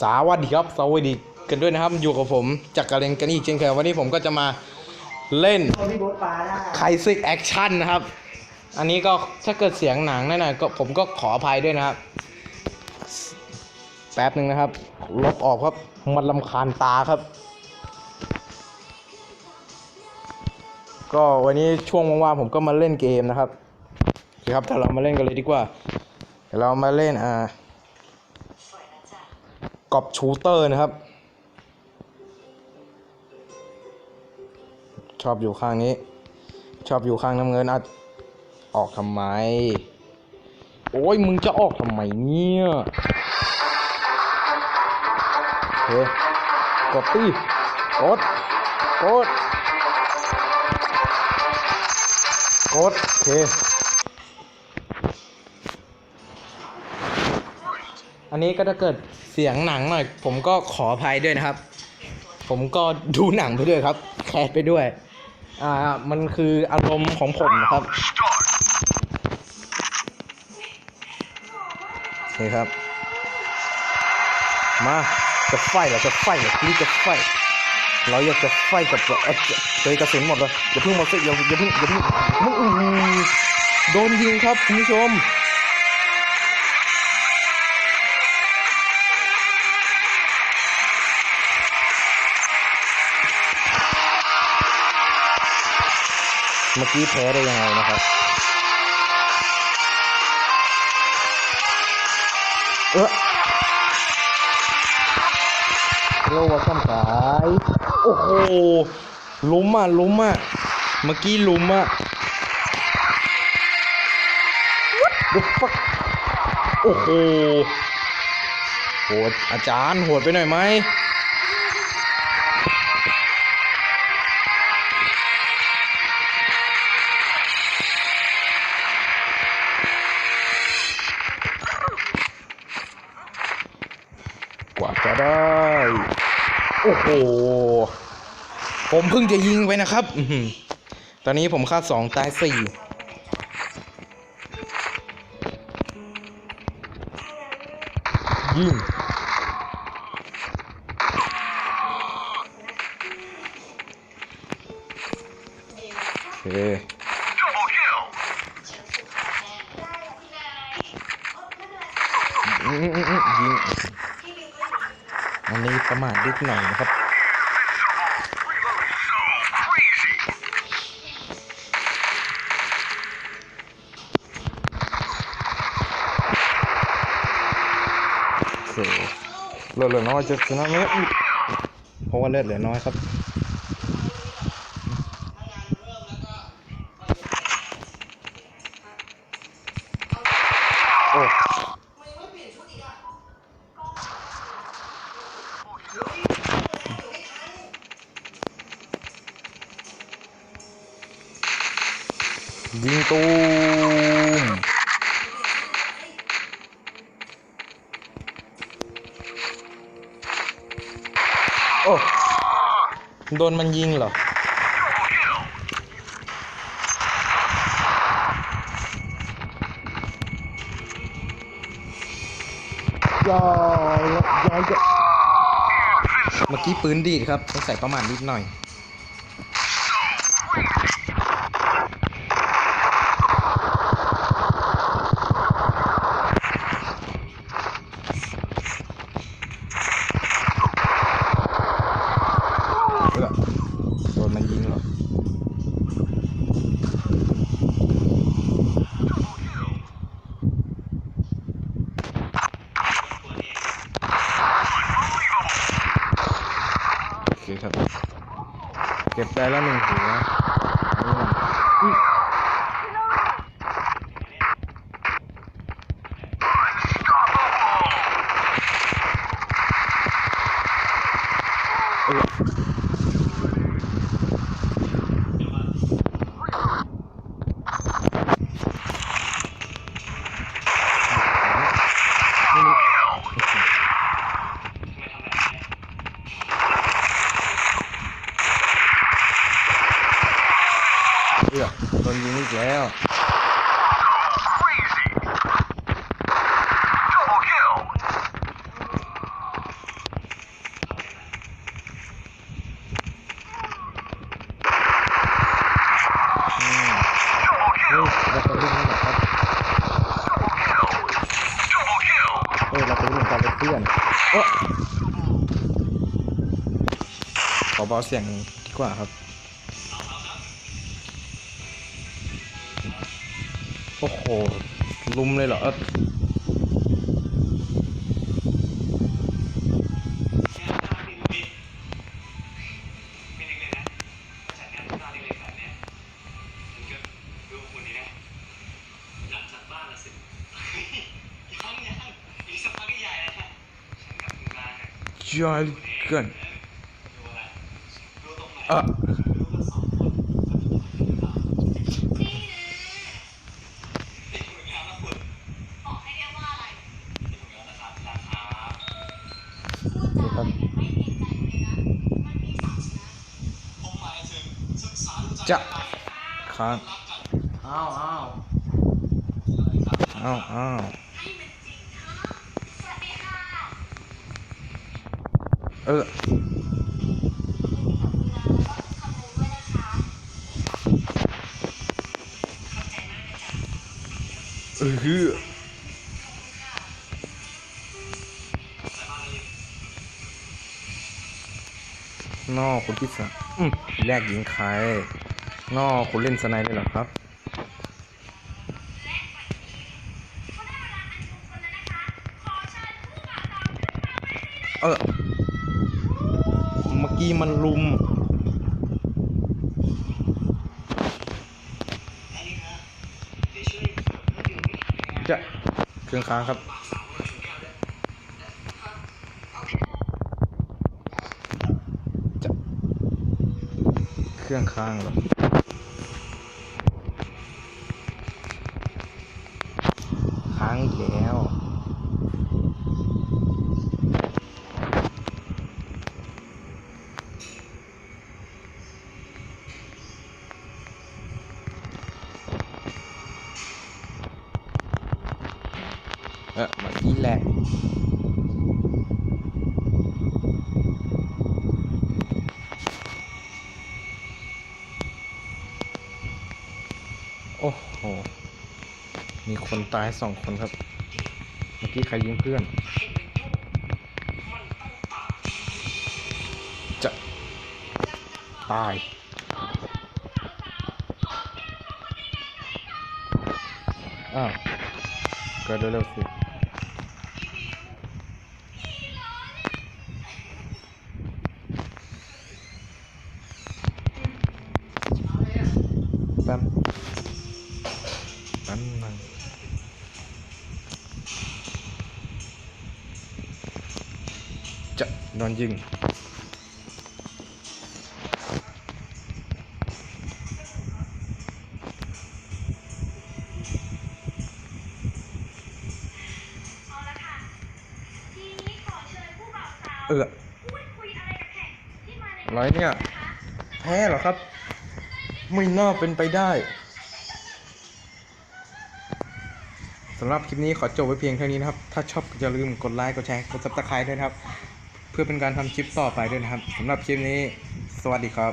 สวัสดีครับสวัสดีกันด้วยนะครับอยู่กับผมจักรเรนกันอีกเช่นเคยวันนี้ผมก็จะมาเล่นคนที่โบ๊ทปลาไคซิกแอคชั่นนะครับ อันนี้ก็ถ้าเกิดเสียงหนังนั่นน่ะก็ผมก็ขออภัยด้วยนะครับ แป๊บหนึ่งนะครับ ลบออกครับมันลำคาญตาครับ ก็วันนี้ช่วงว่างๆผมก็มาเล่นเกมนะครับครับถ้าเรามาเล่นกันเลยดีกว่าเรามาเล่นอ่า กอบชูเตอร์นะครับ ชอบอยู่ข้างนี้ ชอบอยู่ข้างน้ำเงินอะออกทำไม โอ้ยมึงจะออกทำไมเนี่ยโอเคกดตีกดกดกดโอเค อันนี้ก็ถ้าเกิด เสียงหนังหน่อย ผมก็ขออภัยด้วยนะครับ ผมก็ดูหนังไปด้วยครับแคสไปด้วย อ่า มันคืออารมณ์ของผมนะครับนี่ครับ มาจะไฟเหรอจะไฟเหรอนี่จะไฟเราอยากจะไฟกับเราเอ้ยเจอกระสุนหมดเลยอย่าเพิ่งมาสิอย่าอย่าเพิ่งอย่าเพิ่งมึงโดนยิงครับคุณผู้ชม เมื่อกี้แพ้ได้ยังไงนะครับ เออเรียกว่าข้ามสาย โอ้โหลุ้มอะลุ้มอะ เมื่อกี้ลุ้มอะ What the fuck โอ้โหโหดอาจารย์โหดไปหน่อยไหม ได้ โอ้โห ผมเพิ่งจะยิงไปนะครับ ตอนนี้ผมฆ่าสองตายสี่ยิงโอเคอืมอืมอืมยิง อั นี้ประมาทนิดหน่อยนะครับโอเคเลือดเหลือน้อยจะชนะไหมอุ๊ยเพราะว่าเลือดเหลือน้อยครับ ยิงตูมโอ้โดนมันยิงเหรอ ยอยยอยยเมื่อกี้ปืนดีดครับต้องใส่ประมาณนิดหน่อย เออโดนมันยิงเหรอ โอเคครับ เก็บ ได้แล้วหนึ่งหัวอันนี้มันอุ๊ยเออ เอือโดนยิงอีกแล้ว Double kill. อนเออ ขอเบาเสียงดีกว่าครับ โอ้โห ลุมเลยเหรอเออเป็นยังไงนะจัดงานที่บ้านเล็กๆแบบเนี้ยมันก็ดูคุณดีนะหลังจากบ้านละสิยังยังอีกสักพักก็ใหญ่แล้วนะฉันกลับถึงบ้านนะจอยเกิน ดูอะไรดูตรงไหน เออดูกันสองคนติดมือแล้วนะคุณบอกให้เรียกว่าอะไรติดมือแล้วนะครับราคาพูดจอะไรเนี่ยไม่เกรงใจเลยนะมันมีศัพท์นะผมหมายถึงศึกษาดูใจะค้างรักกันอ้าวอ้าวอ้าวอ้าวให้มันจริงเอะสวัสดีค่ะเอ เออฮือแต่บ้านนี้นอคุณพิศาอืมแลกหญิงใคร นอคุณเล่นสไนด์เลยเหรอครับเออเชิญผู้บ่าวสาวขึ้นมาเวทีได้เออเมื่อกี้มันลุม อันนี้ครับเดี๋ยวช่วยเปิดเครื่องดื่มให้หน่อยนะ จะเครื่องค้างครับจะเครื่องค้างเหรอค้างอีกแล้ว คนตายสองคนครับ เมื่อกี้ใครยิงเพื่อน จะตายอ้าวเกิดเร็วๆสิ จะโดนยิงเอาละค่ะทีนี้ขอเชิญผู้บ่าวสาวเออพูดคุยอะไรกับแขกที่มาในอะไรเนี่ยนะคะแพ้เหรอครับ ไม่น่าเป็นไปได้สำหรับคลิปนี้ขอจบไว้เพียงเท่านี้นะครับ ถ้าชอบอย่าลืมกดไลค์ กดแชร์ กดซับสไครต์ด้วยนะครับ เพื่อเป็นการทำคลิปต่อไปด้วยนะครับสำหรับคลิปนี้ สวัสดีครับ